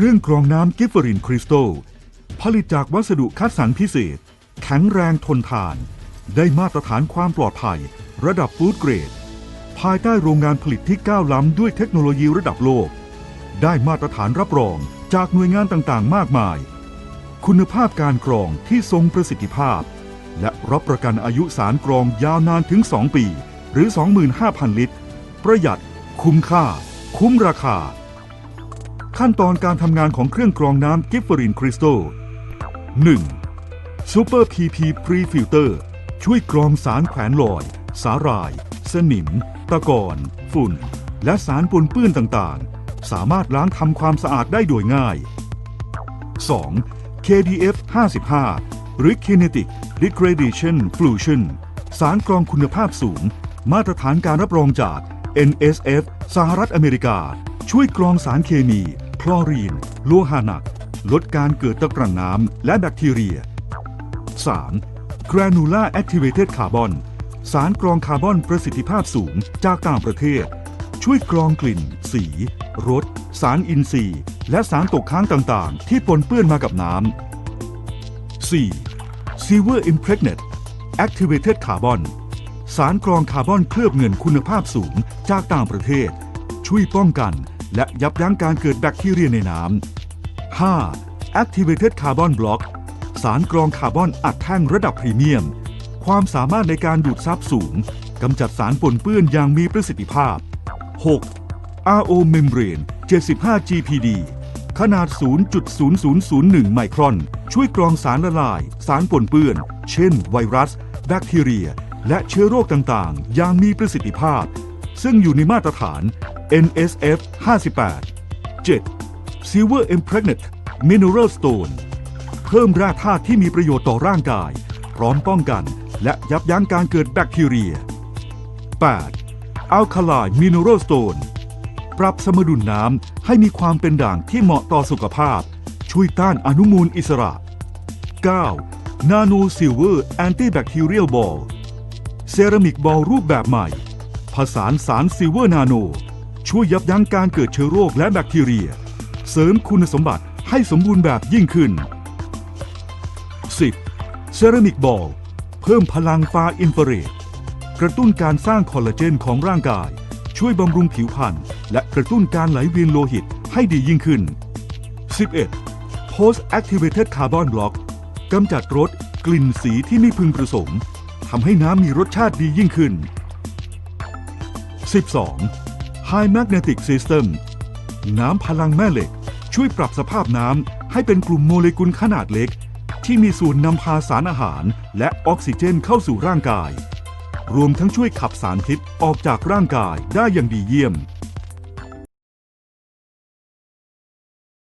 ครื่องกรองน้ำกิฟเฟอรินคริสตัลผลิตจากวัสดุคัดสรรพิเศษ แข็งแรงทนทาน ได้มาตรฐานความปลอดภัย ระดับฟู้ดเกรด ภายใต้โรงงานผลิตที่ก้าวล้ำด้วยเทคโนโลยีระดับโลก ได้มาตรฐานรับรองจากหน่วยงานต่างๆ มากมาย คุณภาพการกรองที่ทรงประสิทธิภาพ และรับประกันอายุสารกรองยาวนานถึง 2 ปี หรือ 25,000 ลิตร ประหยัด คุ้มค่า คุ้มราคา ขั้นตอนการทำงานของเครื่องกรองน้ำกิฟเฟอรินคริสตัล 1. Super PP Pre Filter ช่วยกรองสารแขวนลอย สาหร่าย สนิม ตะกอน ฝุ่น และสารปนเปื้อนต่างๆ สามารถล้างทำความสะอาดได้โดยง่าย 2. KDF 55 หรือ Kinetic Degradation Fusion สารกรองคุณภาพสูง มาตรฐานการรับรองจาก NSF สหรัฐอเมริกา ช่วยกรองสารเคมี คลอรีน โลหะหนัก ลดการเกิดตะกรันน้ำและแบคทีเรีย 3. Granular Activated Carbon สารกรองคาร์บอนประสิทธิภาพสูงจากต่างประเทศ ช่วยกรองกลิ่น สีรสสารอินทรีย์ และสารตกค้างต่างๆ ที่ปนเปื้อนมากับน้ำ 4. Silver Impregnate Activated Carbon สารกรองคาร์บอนเคลือบเงินคุณภาพสูงจากต่างประเทศ ช่วยป้องกัน และยับยั้งการเกิดแบคทีเรียในน้ำ 5. Activated Carbon Block สารกรองคาร์บอนอัดแท่งระดับพรีเมียม ความสามารถในการดูดซับสูงกำจัดสารปนเปื้อนอย่างมีประสิทธิภาพ 6. RO Membrane 75 GPD ขนาด 0.0001 ไมครอน ช่วยกรองสารละลาย สารปนเปื้อน เช่น ไวรัส แบคทีเรีย และเชื้อโรคต่าง ๆ อย่างมีประสิทธิภาพ ซึ่งอยู่ในมาตรฐาน NSF 58 7. Silver Impregnate Mineral Stone เพิ่มแร่ธาตุที่มีประโยชน์ต่อร่างกาย พร้อมป้องกัน และยับยั้งการเกิดแบคทีเรีย 8. Alkaline Mineral Stone ปรับสมดุลน้ำให้มีความเป็นด่างที่เหมาะต่อสุขภาพ ช่วยต้านอนุมูลอิสระ 9. Nano Silver Antibacterial Ball เซรามิกบอลรูปแบบใหม่ ผสานสารซิลเวอร์นาโน ช่วยยับยั้งการเกิดเชื้อโรคและแบคทีเรีย เสริมคุณสมบัติให้สมบูรณ์แบบยิ่งขึ้น 10. เซรามิกบอล เพิ่มพลังฟ้าอินฟราเรดกระตุ้นการสร้างคอลลาเจนของร่างกาย ช่วยบำรุงผิวพรรณและกระตุ้นการไหลเวียนโลหิตให้ดียิ่งขึ้น 11. Post Activated Carbon Block กำจัดรสกลิ่นสีที่ไม่พึงประสงค์ทำให้น้ำมีรสชาติดียิ่งขึ้น 12. High Magnetic System น้ำพลังแม่เหล็ก ช่วยปรับสภาพน้ำให้เป็นกลุ่มโมเลกุลขนาดเล็ก ที่มีส่วนนำพาสารอาหาร และออกซิเจนเข้าสู่ร่างกาย รวมทั้งช่วยขับสารพิษออกจากร่างกายได้อย่างดีเยี่ยม